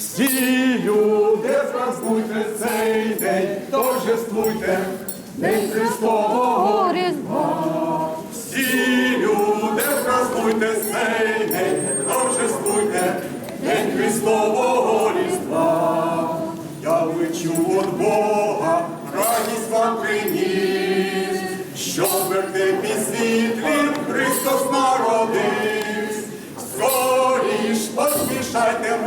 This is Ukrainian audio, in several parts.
Всі люди празднуйте цей день, торжествуйте, День Христового Різдва. всі люди празднуйте цей день, торжествуйте, День Христового Різдва. Я лечу від Бога, радість вам приніс, що в вертепі Христос народився. Скоріш поспішайте,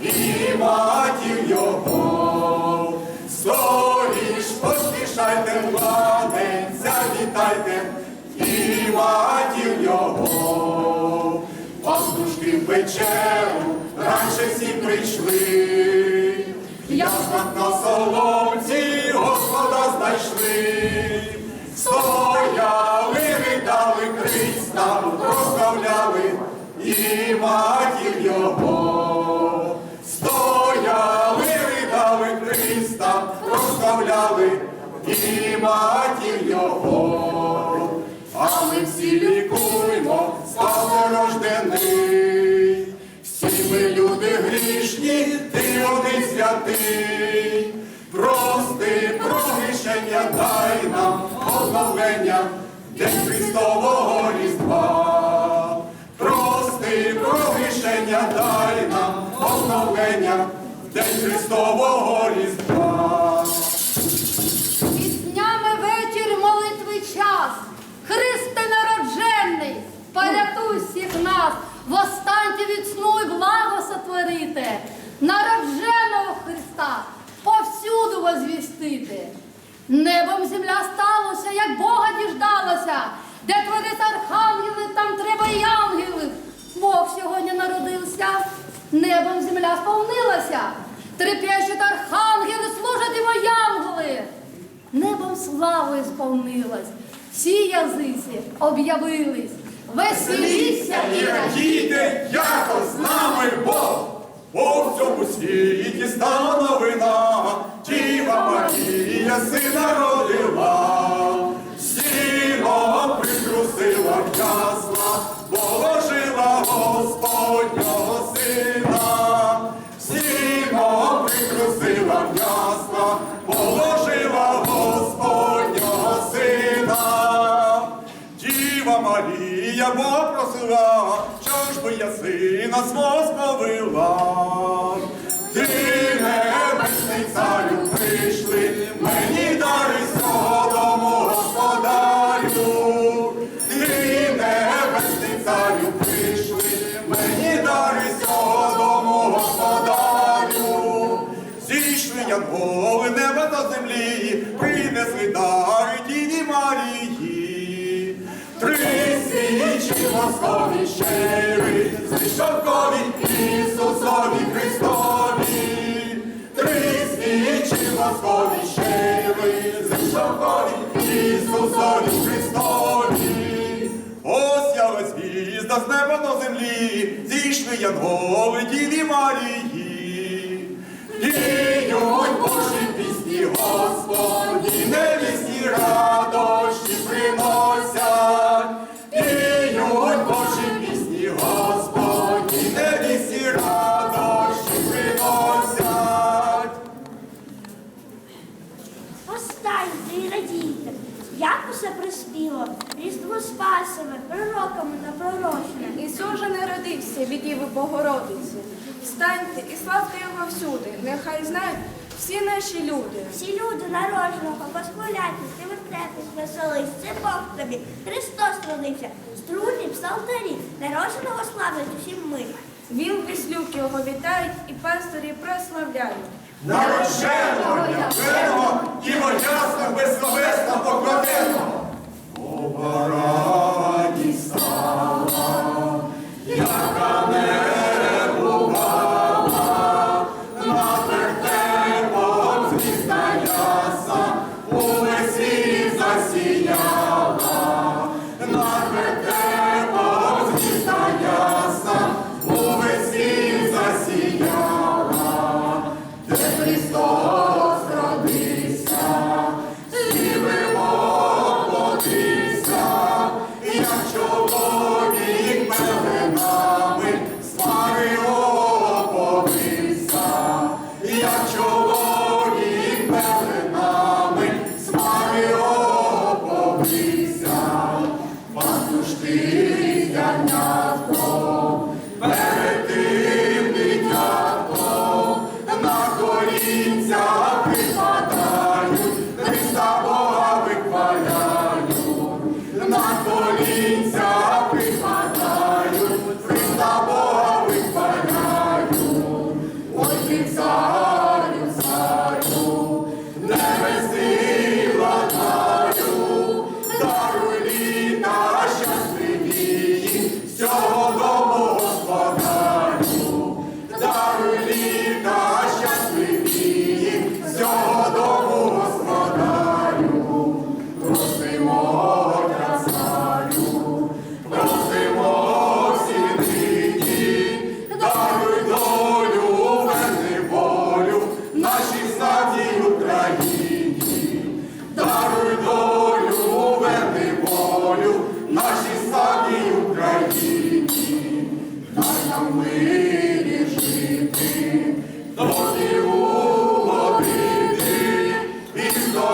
і матір його. Скоріш поспішайте, младенця, вітайте, і матір його. Пастушки в вечеру раніше всі прийшли, ясно на соломці Господа знайшли. Стояли, ридали Христа, прославляли і матір його. Матір його. А ми всі лікуємо, славно рождений. Всі ми люди грішні, ти один святий. Прости, прогрішення дай нам оновлення, День Христового Різдва. Прости, прогрішення дай нам оновлення, День Христового Різдва. Свічі воскові щери, священкові Ісусові Христові. Три свічі воскові щери, священкові Ісусові Христові. Ось я звізда з неба до землі, зійшли янголи Діві Марії. Діють Божі пісні, Господі, невісні радощі пророчне. Ісус же народився від Діви Богородиці. Встаньте і славте Його всюди, нехай знають всі наші люди. Всі люди народженого восхваляйте, ти витрепись, веселись, це Бог тобі, Христос родився, струнні, псалтарі, народженого славить усім ми. Віл віслюк його вітають і пастирі прославляють. Народженого, дня, і ясно, безсловесно покладеного. Оба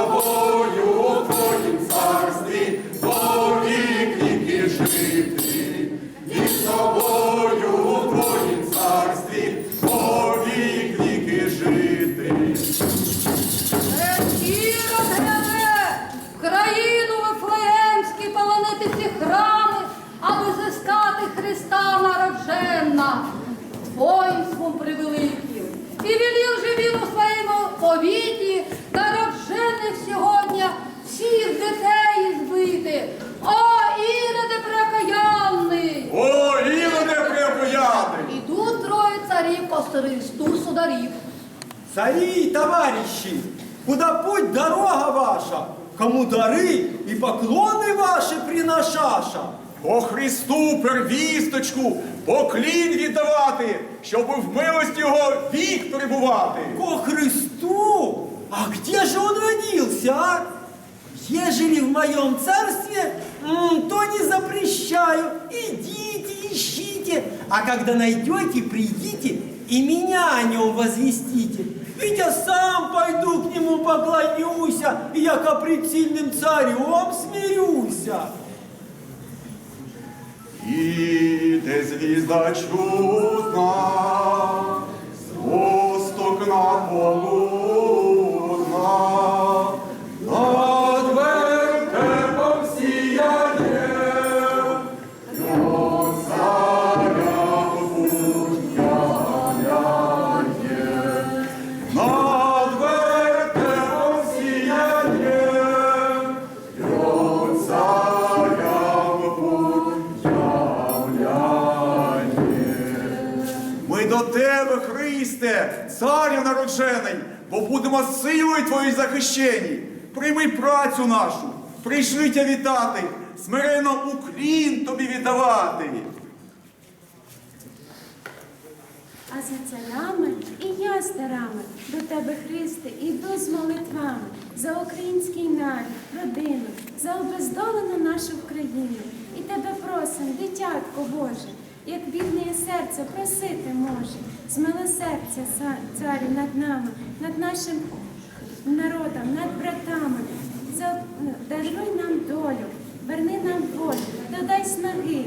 з поклоны ваши приношаша. По Христу первісточку поклін віддавати, щоб в милості його вік перебувати. Ко Христу? А где же он родился, а? Ежели в моем царстве, м, то не запрещаю. Идите, ищите. А когда найдете, придите и меня о нем возвестите. Ведь я сам пойду к нему поклонюся, и я пред царем смирюся. И ты, звезда чудна, восток на полудна, силою твоєю захищені. Прийми працю нашу, прийшли тя вітати, смирено уклін тобі віддавати. А за царями і я старами до тебе, Христе, іду з молитвами за український народ, родину, за обездолену нашу Україну. І тебе просим, дитятко Боже, як бідне серце просити може, з милосердя, царю над нами, над нашим народом, над братами. Даруй нам долю, верни нам волю, додай снаги,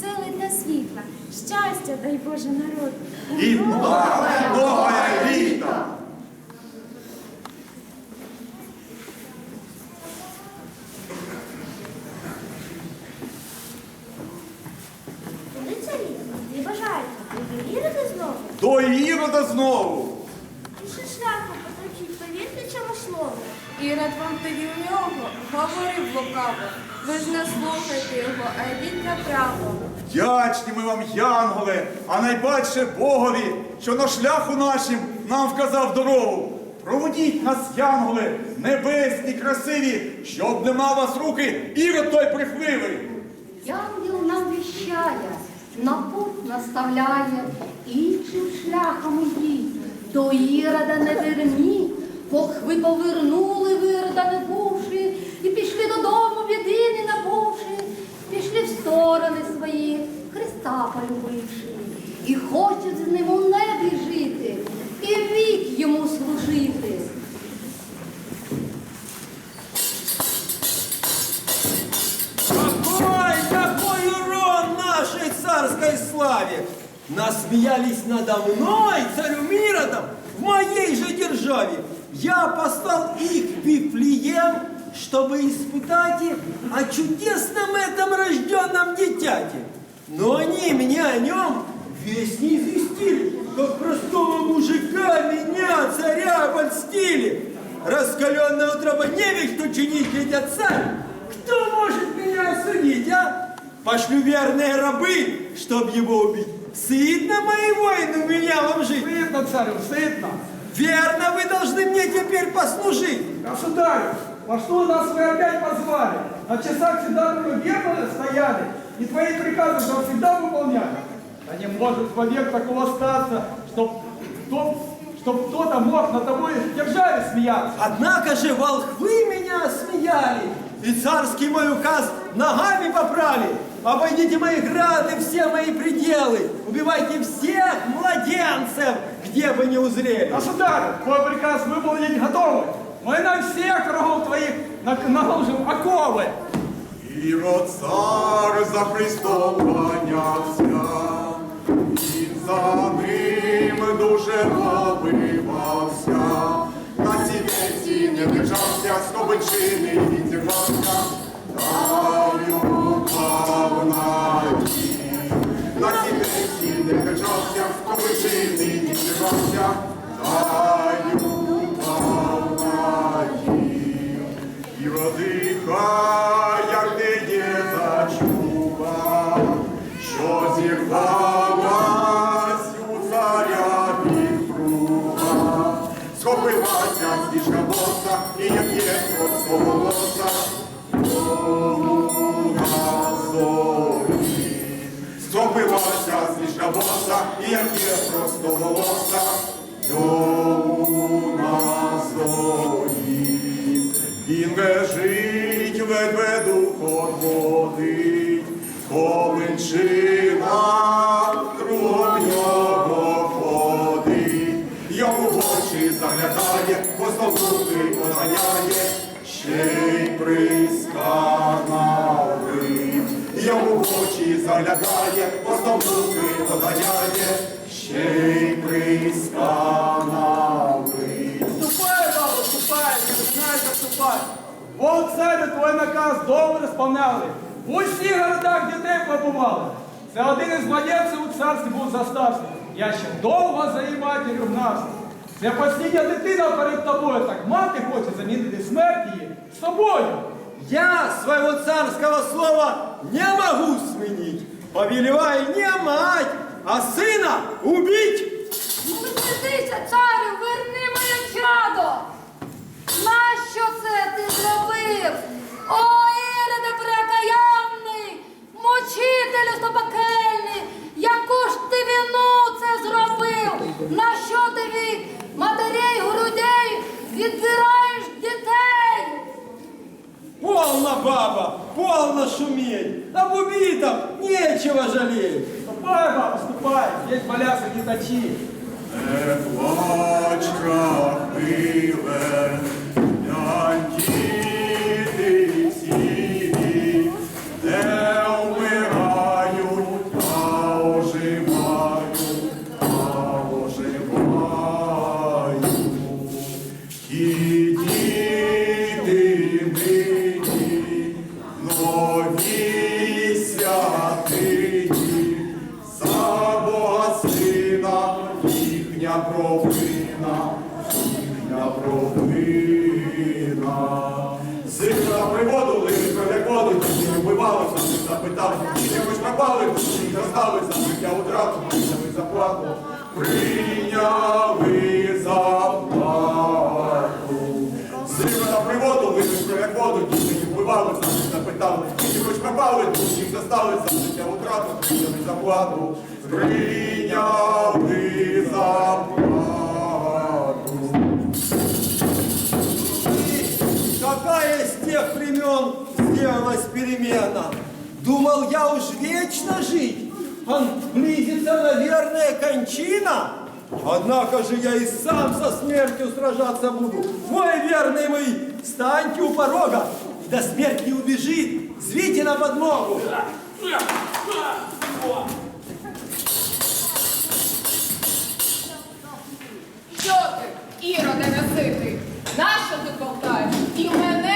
сили та світла, щастя дай Боже народу. І благе нове літо. Куди царі? Не бажаєте? Ви вірите знову? До Ірода знову. І ще шляху поточіть, повірте цьому слову. Ірод вам тоді у нього говорив лукаво. Ви ж не слухайте його, а йдіть направо. Вдячні ми вам, Янголе, а найбільше Богові, що на шляху нашим нам вказав дорогу. Проведіть нас, Янголе, небесні, красиві, щоб не мав вас руки ірод той брехливий. Янгел нам віщає, на путь наставляє, іншим шляхом йдіть, до Ірода не верніть, Бог ви повернули вирода не бувши, і пішли додому бідини набувши, пішли в сторони свої, Христа полюбивши, і хочуть з ним у небі жити, і вік йому служити. Какой, какой урон нашей царской славе! Насмеялись надо мной, царем Иродом, в моей же державе. Я послал их в Вифлеем, чтобы испытать их о чудесном этом рожденном дитяте. Но они мне о нем весь не известили, как простого мужика меня, царя, обольстили. Раскаленная утроба не ведь что чинить ведет царь. Кто может меня осудить, а? Пошлю верные рабы, чтоб его убить. Сытно, мои воины, у меня вам жить. Сытно, царю, сытно. Верно, вы должны мне теперь послужить. Государь, во что нас вы опять позвали? На часах всегда вы верно стояли, и твои приказы же всегда выполняли. Да не может вовек такого статься, чтоб, кто, чтоб кто-то мог на тобой державе смеяться. Однако же волхвы меня смеяли, и царский мой указ ногами попрали. Обойдите мои грады, все мои пределы. убивайте всех младенцев, где бы не узрели. Государь, твой приказ выполнить готовы. Мы на всех врагов твоих на- наложим оковы. Ірод цар за Христом ганявся, ним дуже побивався. На сінеці не держався, з кобичини відірвався, любав надій. На сінеці не держався, з кобичини відірвався, любав надій. І родиха, як Ледве духом водить, Ковенчина кругом нього ходить, йому в очі заглядає, пословути поганяє, ще й присканавий. Йому в очі заглядає, пословути поганяє, ще й присканавий. Царю наказ добре сповняли. В усіх городах дітей побували. Це один із младенців у царстві був застався. Я ще довго за її матір'ю гнався. Це послідня дитина перед тобою, так мати хоче замінити смерть її з собою. Я своего царского слова не могу сменить. Повелеваю не мать, а сына убить. Ну відведися, царю, верни моє чадо! Нащо це ти зробив? О, Іриде прекаянний, мучителю стопакельний, яку ж ти вину це зробив? Нащо ти від матерей грудей відбираєш дітей? Полно, баба, полно шуметь. Об убитом нечего жалеть. Ступай, баба, ступай, здесь валяться не точи. Не плач, крапиве, їхня провина. Сина приводили, як воду, ті вбивалися, запитали, чи якось пропали, чи зростали за життя утрату, прийняли заплату, прийняли заплату. Сина приводили, як воду, ті вбивалися, запитали, чи хоч пропали, застали за життя утрату, прийняли заплату, прийняли заплату. времен сделалась перемена? Думал я уж вечно жить, а близится, наверное, кончина. Однако же я и сам со смертью сражаться буду. Мой верный мой, встаньте у порога, до смерти не убежит, звите на подмогу. Що ти, Іроде неситий? Нащо ти болтаєш? І мене убити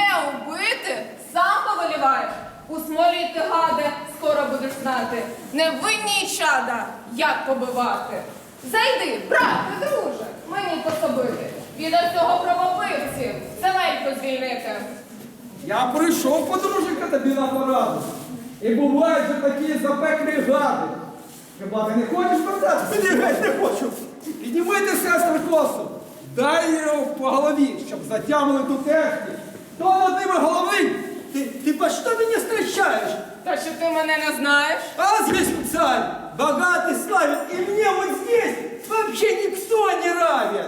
повеліваєш? У смолі ти гаде, скоро будеш знати. Невинні чада, як побивати. Зайди, брате, друже, мені пособити. Від цього правопивці земельку звільнити. Я прийшов, подруженька, тобі на пораду. І бувають же такі запеклі гади. Хіба ти не хочеш вертатися? Ні, геть не хочу. Підніми ти, сестри, косу. Дай його по голові, щоб затямили ту техніку. Хто над ними головний? Ты, ты по что меня встречаешь? Та що ти мене не знаєш? А здесь царь, богатый, славен, и мне вот здесь вообще никто не равен.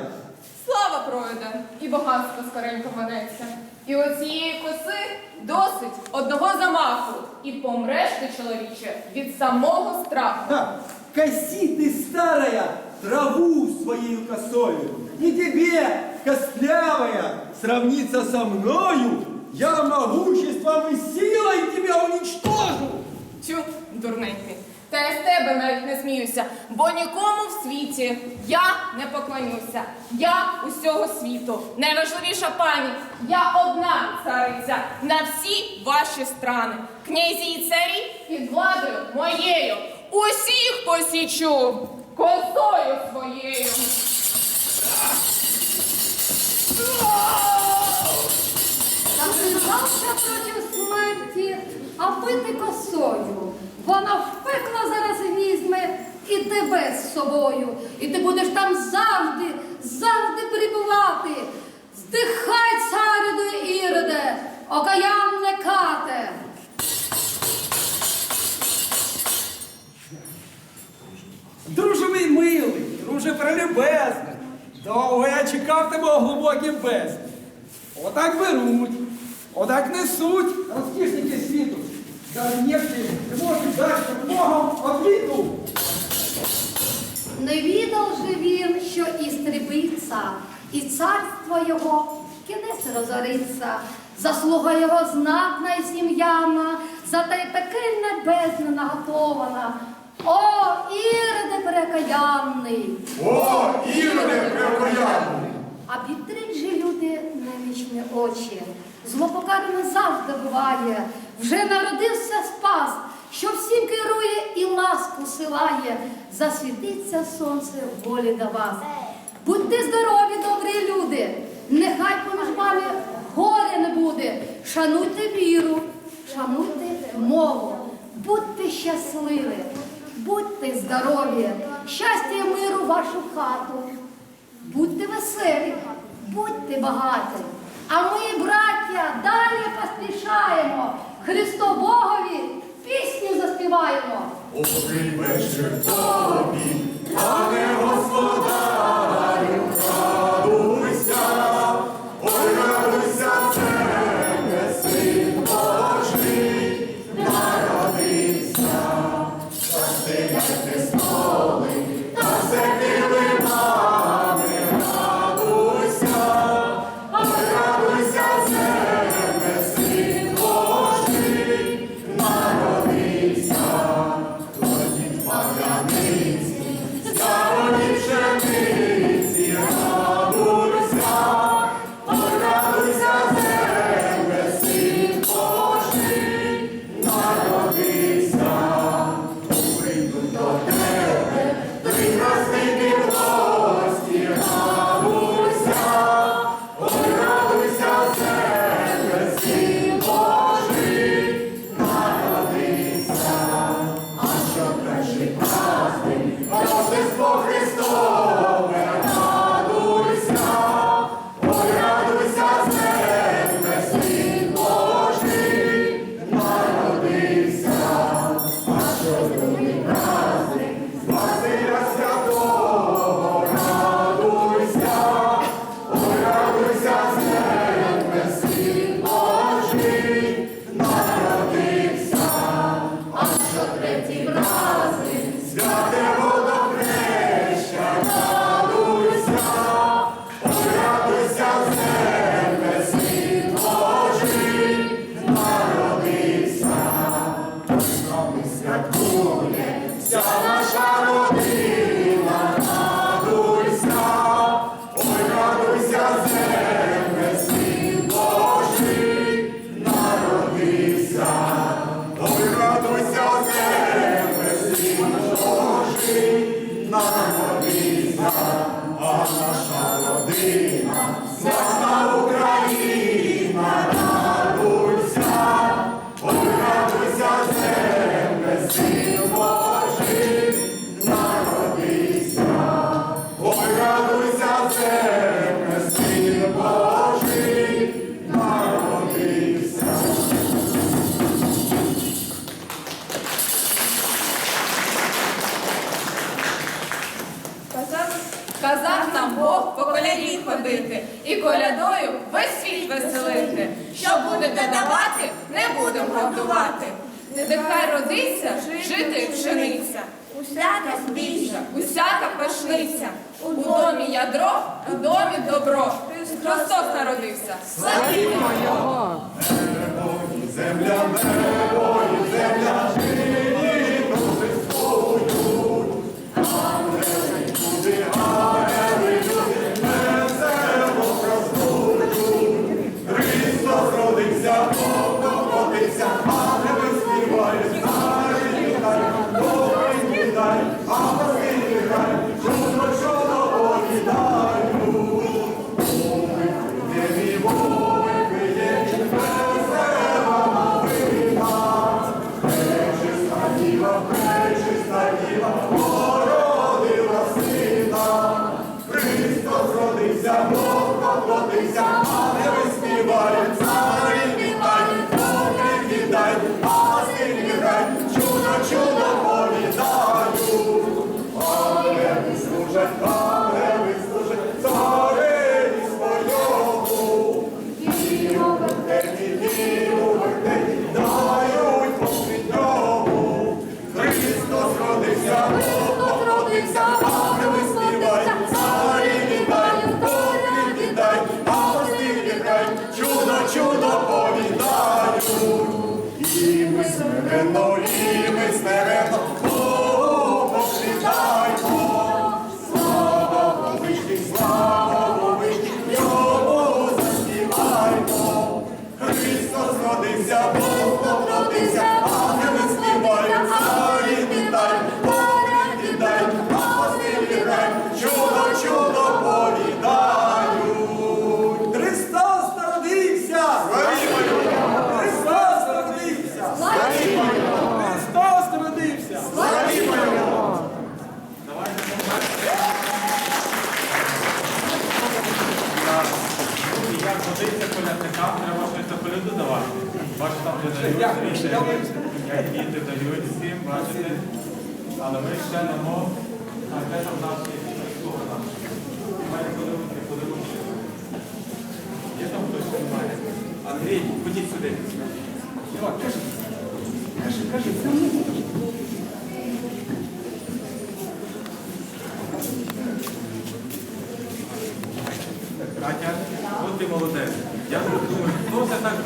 Слава пройде, і багатство скоренько манеться. І оцієї коси досить одного замаху. І помреш ти, чоловіче, від самого страху. Да, коси ты, старая, траву своей косою. И тебе, костлявая, сравниться со мною, я могуществом и силой тебя уничтожу. Тю, дурненький. Та я з тебе навіть не сміюся, бо нікому в світі я не поклонюся. Я усього світу. Найважливіша пані. Я одна цариця на всі ваші страни. Князі і царі під владою моєю. Усіх посічу косою своєю. Зав'язався проти смерті, а пити косою. Вона в пекло зараз візьме і тебе з собою. І ти будеш там завжди, завжди перебувати. Здихай, царю Іроде, окаянне кате. Друже мій милий, друже прелюбезний, довго я чекав тебе у глибокім бездні. Отак беруть, отак несуть розкішники світу. Даже нефті не можуть дати Богом обіду. Не відав же він, що і стрибиться, і царство його кінець розориться. Заслуга його знатна і сім'яна, за те й таки небесне наготована. О, Іроде перекаянний! О, Іроде препоянний! А підтрить же люди немічні очі. Зло покаране завжди буває. Вже народився спас, що всім керує і ласку силає. Засвітиться сонце в волі до вас. Будьте здорові, добрі люди. Нехай поміж вами горя не буде. Шануйте віру, шануйте мову. Будьте щасливі, будьте здорові, щастя і миру в вашу хату. Будьте веселі, будьте багаті. А ми, браття, далі поспішаємо. Христо Богові пісню заспіваємо. Один вечір тобі, пане господарю,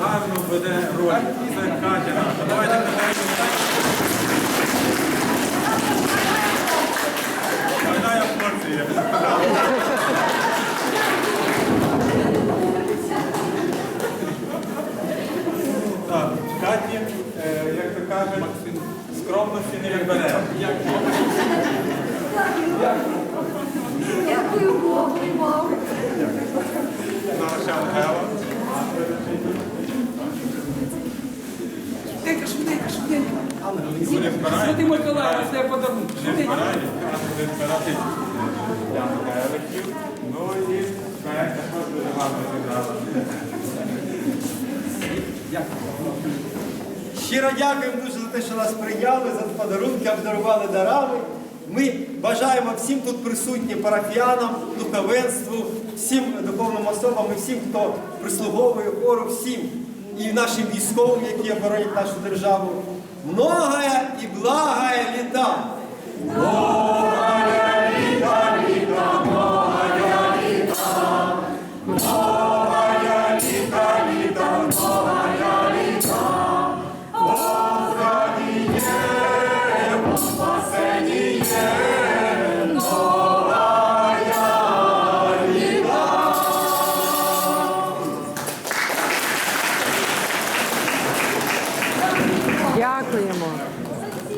гарно веде роль. Це Катя. Давайте Щиро дякуємо дуже за те, що нас прийняли, за подарунки, обдарували дарами. Ми бажаємо всім тут присутнім парафіянам, духовенству, всім духовним особам і всім, хто прислуговує хору, всім і нашим військовим, які оборонять нашу державу. Многое і благає літа!